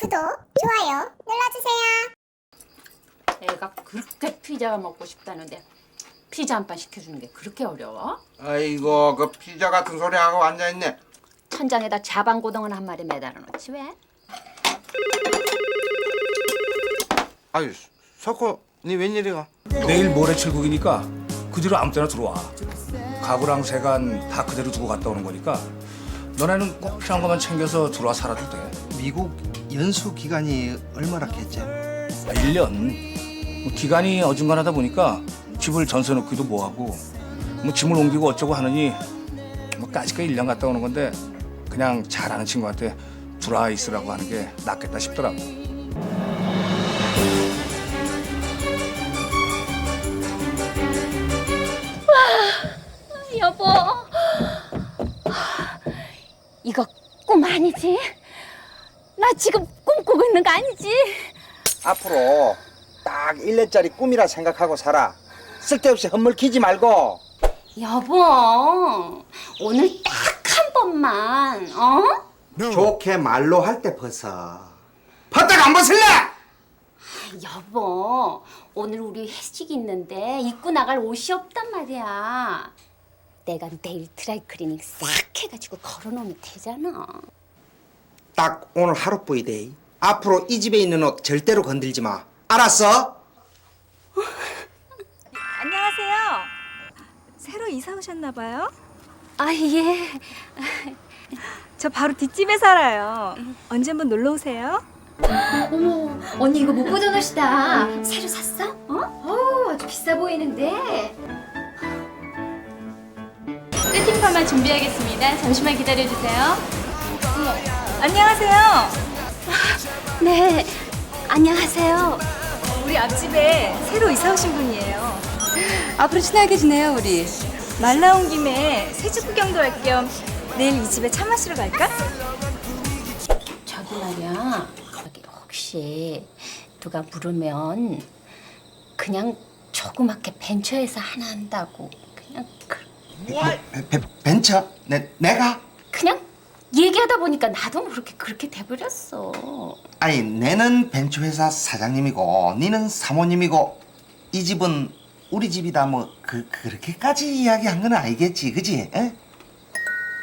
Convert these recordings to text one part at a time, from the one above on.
구독, 좋아요 눌러주세요. 애가 그렇게 피자가 먹고 싶다는데 피자 한 판 시켜주는 게 그렇게 어려워? 아이고 그 피자 같은 소리 하고 앉아 있네. 천장에다 자방고등어는 한 마리 매달아 놓지 왜? 아유 석호 니 웬일이가? 내일 모레 출국이니까 그 뒤로 아무 때나 들어와. 가구랑 세간 다 그대로 두고 갔다 오는 거니까 너네는 꼭 필요한 것만 챙겨서 들어와 살아도 돼. 미국 연수 기간이 얼마나 했지? 아, 1년. 뭐 기간이 어중간하다 보니까 집을 전세 놓기도 뭐하고 뭐 짐을 옮기고 어쩌고 하느니 뭐 까짓까 1년 갔다 오는 건데 그냥 잘하는 친구한테 들어와 있으라고 하는 게 낫겠다 싶더라고. 여보 이거 꿈 아니지? 나 지금 꿈꾸고 있는 거 아니지? 앞으로 딱 1년짜리 꿈이라 생각하고 살아. 쓸데없이 헛물키지 말고. 여보 오늘 딱 한 번만 어? 좋게 말로 할 때 벗어. 벗다가 안 벗을래? 여보 오늘 우리 회식 있는데 입고 나갈 옷이 없단 말이야 내가 내일 드라이클리닝 싹 해가지고 걸어놓으면 되잖아 딱 오늘 하루뿐이데. 앞으로 이 집에 있는 옷 절대로 건들지 마. 알았어? 안녕하세요. 새로 이사 오셨나 봐요? 아 예 저 바로 뒷집에 살아요. 언제 한번 놀러 오세요. 어머, 언니 이거 못 보던 옷이다. 새로 샀어? 어? 어우, 아주 비싸 보이는데. 세팅판만 준비하겠습니다. 잠시만 기다려주세요. 안녕하세요. 네 안녕하세요 우리 앞집에 새로 이사 오신 분이에요. 앞으로 친하게 지내요 우리. 말 나온 김에 새 집 구경도 할 겸 내일 이 집에 차 마시러 갈까? 저기 말이야 저기 혹시 누가 물으면 그냥 조그맣게 벤처에서 하나 한다고 그냥 그, 벤- 벤- 벤처? 내, 내가? 그냥 얘기하다 보니까 나도 모르게 그렇게 돼버렸어 아니 내는 벤처 회사 사장님이고 니는 사모님이고 이 집은 우리 집이다 뭐 그, 그렇게까지 이야기한 건 아니겠지 그지? 에?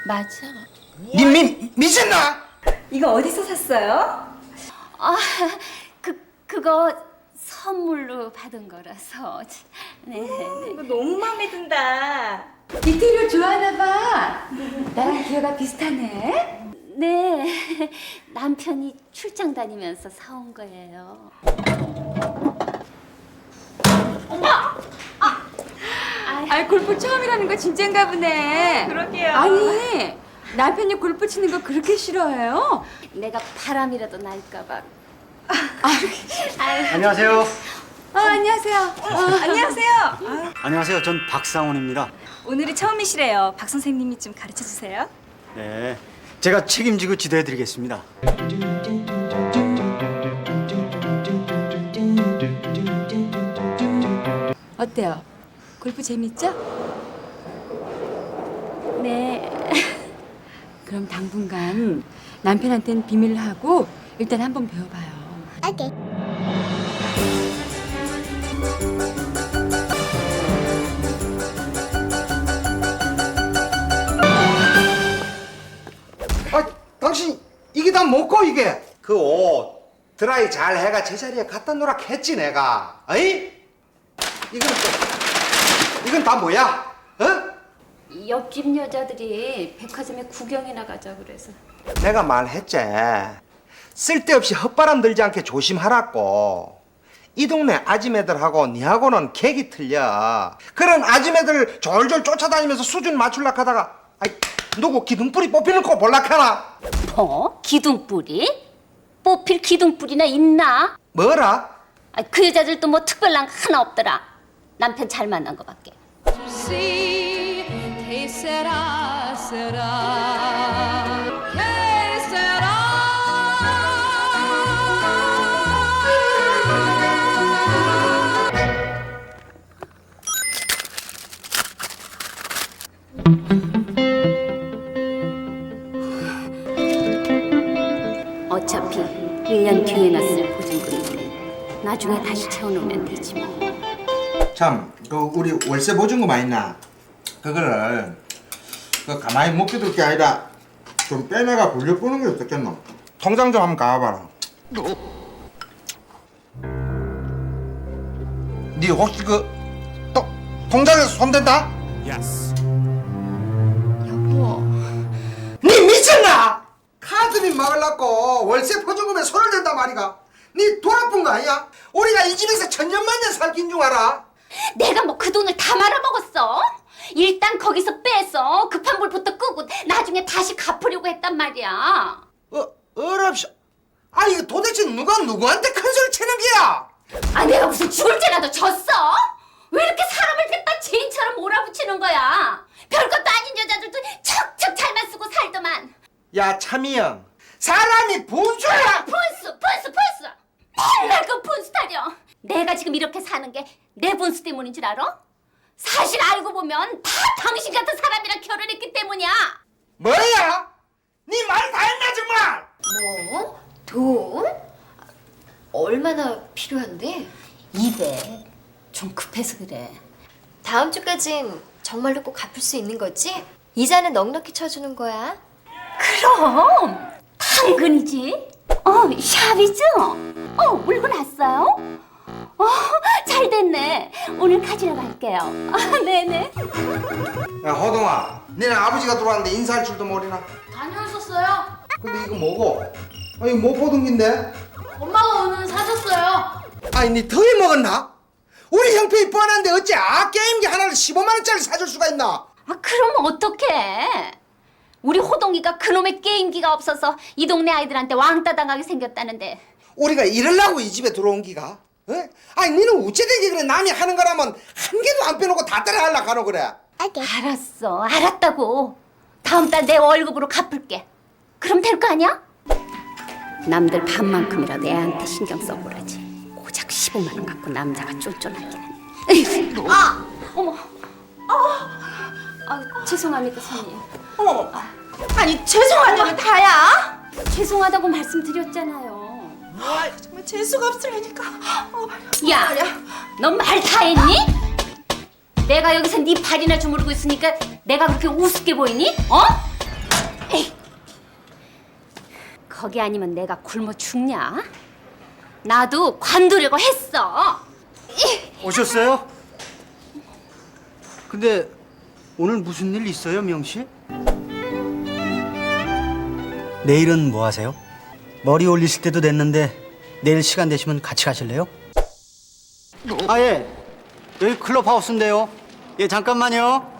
맞아 니 미, 미쳤나? 이거 어디서 샀어요? 아, 그 그거 선물로 받은 거라서. 네. 이거 너무 마음에 든다. 인테리어 좋아하나 봐. 나랑 기어가 비슷하네. 네. 남편이 출장 다니면서 사온 거예요. 아 골프 처음이라는 거 진짠가 보네. 그러게요. 아니 남편이 골프 치는 거 그렇게 싫어해요? 내가 바람이라도 날까 봐. 안녕하세요. 어 안녕하세요. 안녕하세요. 안녕하세요. 전 박상원입니다. 오늘이 처음이시래요. 박 선생님이 좀 가르쳐 주세요. 네. 제가 책임지고 지도해 드리겠습니다. 어때요? 골프 재밌죠? 네. 그럼 당분간 남편한테는 비밀로 하고 일단 한번 배워봐요. 오케이. 드라이 잘 해가 제자리에 갖다 놓으라 했지 내가. 어이? 이건 또 이건 다 뭐야? 어? 옆집 여자들이 백화점에 구경이나 가자 그래서. 내가 말했지. 쓸데없이 헛바람 들지 않게 조심하라고. 이 동네 아지매들하고 니하고는 객이 틀려. 그런 아지매들 졸졸 쫓아다니면서 수준 맞출라 하다가 아이, 누구 기둥뿌리 뽑히는 거 볼락하나? 뭐? 기둥뿌리? 뽑힐 기둥뿌리나 있나? 뭐라? 아, 그 여자들도 뭐 특별한 거 하나 없더라. 남편 잘 만난 거밖에. 어차피 나중에 다시 채워놓으면 되지 뭐. 참, 그 우리 월세 보증금 있나? 그거를 그 가만히 못 기둘 게 아니라 좀 빼내가 굴려보는 게 어떻겠노? 통장 좀 한번 가봐라. 네 혹시 그 또, 통장에서 손댄다? 여보. 니 미쳤나? 카드비 막으려고 월세 보증금에 손을 댄단 말이가. 니 돌아쁜 거 아니야? 우리가 이 집에서 천년만년 살긴 줄 알아? 내가 뭐 그 돈을 다 말아먹었어? 일단 거기서 빼서 급한 불부터 끄고 나중에 다시 갚으려고 했단 말이야. 어, 어랍쇼. 아니 이거 도대체 누가 누구한테 큰 소리 치는 게야? 아 내가 무슨 죽을 죄라도 졌어? 왜 이렇게 사람을 갖다 죄인처럼 몰아붙이는 거야? 별것도 아닌 여자들도 척척 잘만 쓰고 살더만. 야 참이영, 사람이 분수야. 분수 분수 분수 맨날 그 분수 타령 내가 지금 이렇게 사는 게 내 분수 때문인 줄 알아? 사실 알고 보면 다 당신 같은 사람이랑 결혼했기 때문이야 뭐야? 니말다 했나 정말? 뭐? 돈? 얼마나 필요한데? 200좀 급해서 그래 다음 주까진 정말로 꼭 갚을 수 있는 거지? 이자는 넉넉히 쳐주는 거야. 그럼 당근이지 어 샵이죠? 어 물건 왔어요? 어, 잘 됐네. 오늘 가지러 갈게요. 아, 네네. 야 호동아, 니네 아버지가 들어왔는데 인사할 줄도 모르나? 다녀오셨어요? 근데 이거 뭐고? 아 이거 못 보던 긴데? 엄마가 오늘 사줬어요. 아니 니 더위 먹었나? 우리 형편이 뻔한데 어째 아 게임기 하나를 15만 원짜리 사줄 수가 있나? 아, 그럼 어떡해? 우리 호동이가 그놈의 게임기가 없어서 이 동네 아이들한테 왕따 당하게 생겼다는데 우리가 이럴라고 이 집에 들어온 기가? 어? 아니 니는 우체되게 그래 남이 하는 거라면 한 개도 안 빼놓고 다 따라 하려고 하노 그래. 알았어 알았다고 다음 달 내 월급으로 갚을게 그럼 될 거 아니야? 남들 반만큼이라도 애한테 신경 써보라지 고작 15만 원 갖고 남자가 쫄쫄하기는 아! 어머 아, 아 죄송합니다 손님 어머, 아니 죄송하다면 다야. 죄송하다고 말씀드렸잖아요 정말 재수가 없으려니까. 어, 야, 넌 말 다 했니? 내가 여기서 네 발이나 주무르고 있으니까 내가 그렇게 우습게 보이니? 어? 에이. 거기 아니면 내가 굶어 죽냐? 나도 관두려고 했어. 오셨어요? 근데 오늘 무슨 일 있어요, 명 씨? 내일은 뭐 하세요? 머리 올리실 때도 됐는데 내일 시간 되시면 같이 가실래요? 아 예. 여기 클럽하우스인데요. 예, 잠깐만요.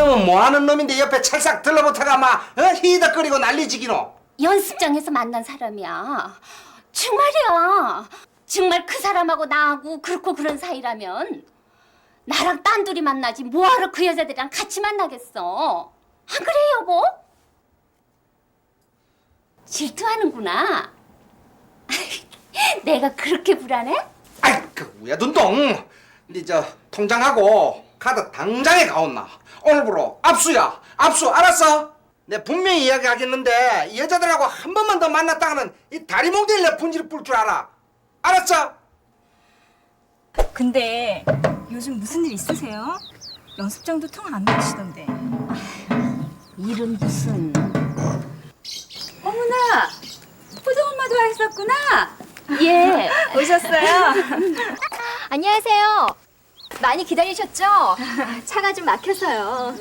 그놈은 뭐하는 놈인데 옆에 찰싹 들러붙어가 막 어? 히덕거리고 난리지기노 연습장에서 만난 사람이야. 정말이야. 정말 그 사람하고 나하고 그렇고 그런 사이라면 나랑 딴 둘이 만나지 뭐하러 그 여자들이랑 같이 만나겠어. 안 그래 여보? 질투하는구나. 내가 그렇게 불안해? 아이 그 우야 눈동 니 저 통장하고 카드 당장에 가온나 오늘부로 압수야 압수 알았어? 내 분명히 이야기하겠는데 이 여자들하고 한 번만 더 만났다 하면 이 다리 몽둥이를 내 분지를 뿔줄 알아 알았어? 근데 요즘 무슨 일 있으세요? 연습장도 통 안 나오시던데. 일은 무슨 어머나, 호동 엄마도 와 있었구나. 예 오셨어요? 안녕하세요. 많이 기다리셨죠? 차가 좀 막혀서요.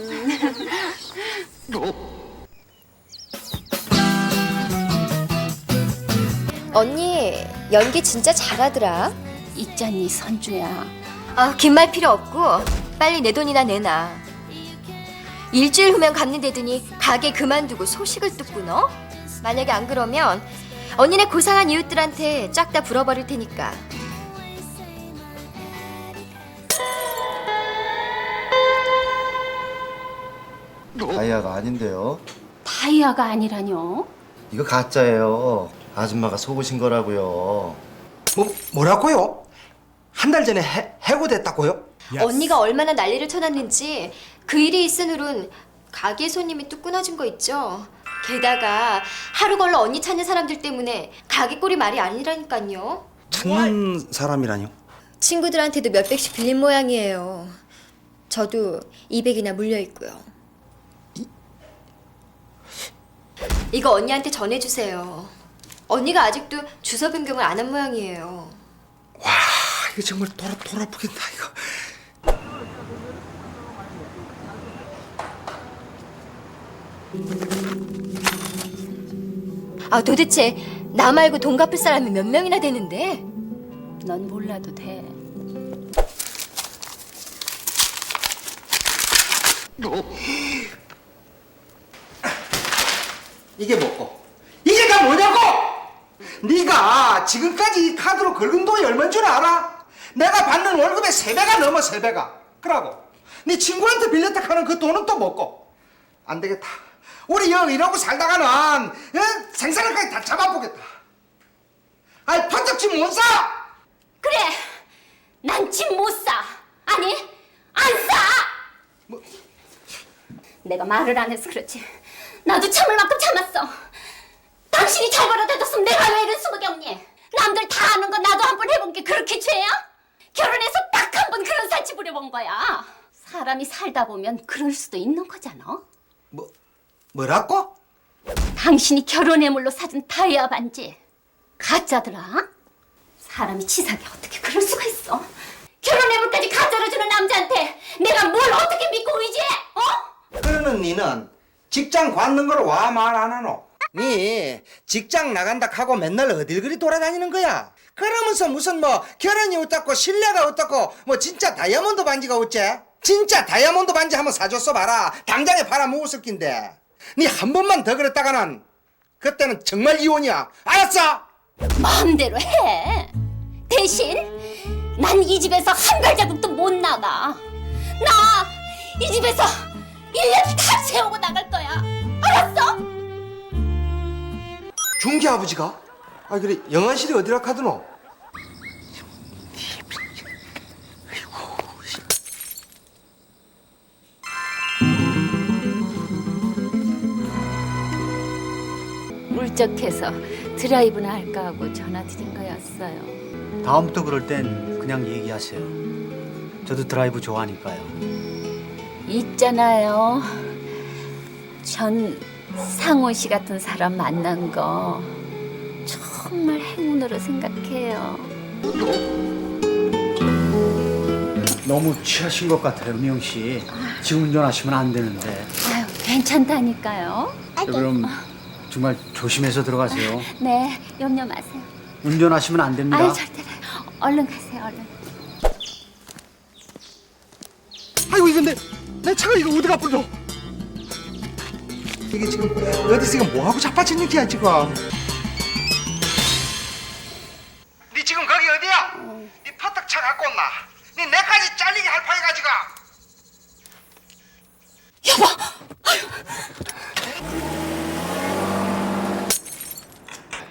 언니 연기 진짜 잘하더라. 있잖니 선주야 아, 긴 말 필요 없고 빨리 내 돈이나 내놔. 일주일 후면 갚는다더니 가게 그만두고 소식을 듣구너? 만약에 안 그러면 언니네 고상한 이웃들한테 쫙 다 불어버릴 테니까. 다이아가 아닌데요. 다이아가 아니라뇨 이거 가짜예요. 아줌마가 속으신 거라고요. 뭐 뭐라고요? 한 달 전에 해, 해고됐다고요? 언니가 얼마나 난리를 쳐놨는지 그 일이 있은 후론 가게 손님이 뚝 끊어진 거 있죠. 게다가 하루 걸러 언니 찾는 사람들 때문에 가게 꼴이 말이 아니라니까요. 찾는 사람이라뇨? 친구들한테도 몇 백씩 빌린 모양이에요. 저도 200이나 물려 있고요. 이거 언니한테 전해주세요. 언니가 아직도 주소 변경을 안 한 모양이에요. 와 이거 정말 돌아 돌아보겠다 이거. 아 도대체 나 말고 돈 갚을 사람이 몇 명이나 되는데? 넌 몰라도 돼. 이게 뭐고? 이게 다 뭐냐고? 네가 지금까지 이 카드로 긁은 돈이 얼마인 줄 알아? 내가 받는 월급의 세 배가 넘어 세 배가. 그러고 네 친구한테 빌렸다 하는 그 돈은 또 뭐고? 안 되겠다. 우리 영 이러고 살다가는 어? 생사를까지 다 잡아보겠다. 아이 판적집 못 사. 그래, 난 집 못 사. 아니, 안 사. 뭐? 내가 말을 안 해서 그렇지. 나도 참을 만큼 참았어. 당신이 잘 벌어다줬으면 내가 왜 이런 수밖에 없니? 남들 다 아는 거 나도 한 번 해본 게 그렇게 죄야? 결혼해서 딱 한 번 그런 살치 부려본 거야. 사람이 살다 보면 그럴 수도 있는 거잖아. 뭐 뭐라고? 당신이 결혼해물로 사준 다이아 반지 가짜더라? 사람이 치사하게 어떻게 그럴 수가 있어? 결혼해물까지 가짜로 주는 남자한테 내가 뭘 어떻게 믿고 의지해? 어? 그러는 니는 직장 관는 걸 와 말 안 하노? 니 직장 나간다 하고 맨날 어딜 그리 돌아다니는 거야? 그러면서 무슨 뭐 결혼이 어떻고 신뢰가 어떻고 뭐 진짜 다이아몬드 반지가 어째? 진짜 다이아몬드 반지 한번 사줬어 봐라 당장에 팔아 먹었을 낀데 니 한 번만 더 그랬다가는 그때는 정말 이혼이야 알았어? 마음대로 해. 대신 난 이 집에서 한 발자국도 못 나가. 나 이 집에서 1년 다 채우고 나갈 거야. 알았어? 중기 아버지가? 아 그래 영안실이 어디라 카드노? 울적해서 드라이브나 할까 하고 전화 드린 거였어요. 다음부터 그럴 땐 그냥 얘기하세요. 저도 드라이브 좋아하니까요. 있잖아요. 전 상호 씨 같은 사람 만난 거 정말 행운으로 생각해요. 너무 취하신 것 같아요, 미영 씨. 지금 운전하시면 안 되는데. 아유, 괜찮다니까요. 그럼 정말 조심해서 들어가세요. 네, 염려 마세요. 운전하시면 안 됩니다. 아유, 절대로. 얼른 가세요, 얼른. 아이고 이거 내, 내 차가 이거 어디가 뿌려? 이게 지금 어디서 이거 뭐하고 자빠지는 기야 지금? 니 지금 거기 어디야? 니 퍼뜩 차 갖고 온나? 니 내까지 잘리게 할 파이가 지금?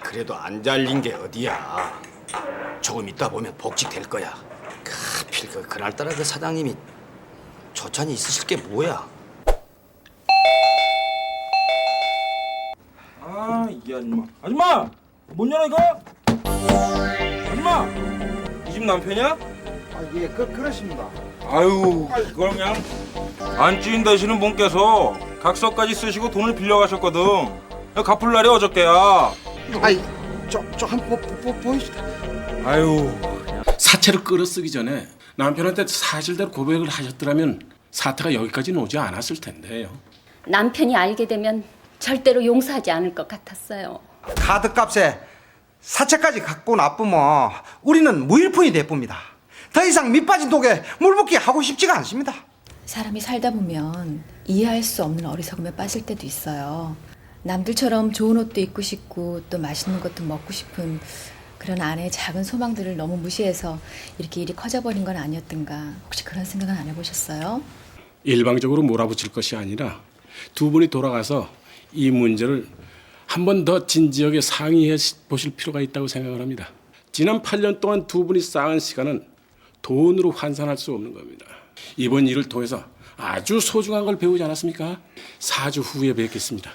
그래도 안 잘린 게 어디야. 조금 있다 보면 복직될 거야. 하필 그 그날따라 그 사장님이 조찬이 있으실 게 뭐야? 아, 이 아줌마. 아줌마! 못 열어, 이거? 아줌마! 이 집 남편이야? 아 예 그 그러십니다. 아유, 그걸 그냥 안 찌인 되시는 분께서 각서까지 쓰시고 돈을 빌려가셨거든. 갚을 날이 어저께야. 아이 저 저 한 번 보이시다. 아유, 사채를 끌어쓰기 전에 남편한테 사실대로 고백을 하셨더라면 사태가 여기까지는 오지 않았을 텐데요. 남편이 알게 되면 절대로 용서하지 않을 것 같았어요. 카드값에 사채까지 갖고 나쁘면 우리는 무일푼이 돼쁩니다. 더 이상 밑빠진 독에 물붓기 하고 싶지가 않습니다. 사람이 살다 보면 이해할 수 없는 어리석음에 빠질 때도 있어요. 남들처럼 좋은 옷도 입고 싶고 또 맛있는 것도 먹고 싶은 그런 아내의 작은 소망들을 너무 무시해서 이렇게 일이 커져버린 건 아니었던가 혹시 그런 생각은 안 해보셨어요? 일방적으로 몰아붙일 것이 아니라 두 분이 돌아가서 이 문제를 한 번 더 진지하게 상의해 보실 필요가 있다고 생각을 합니다. 지난 8년 동안 두 분이 쌓은 시간은 돈으로 환산할 수 없는 겁니다. 이번 일을 통해서 아주 소중한 걸 배우지 않았습니까? 4주 후에 뵙겠습니다.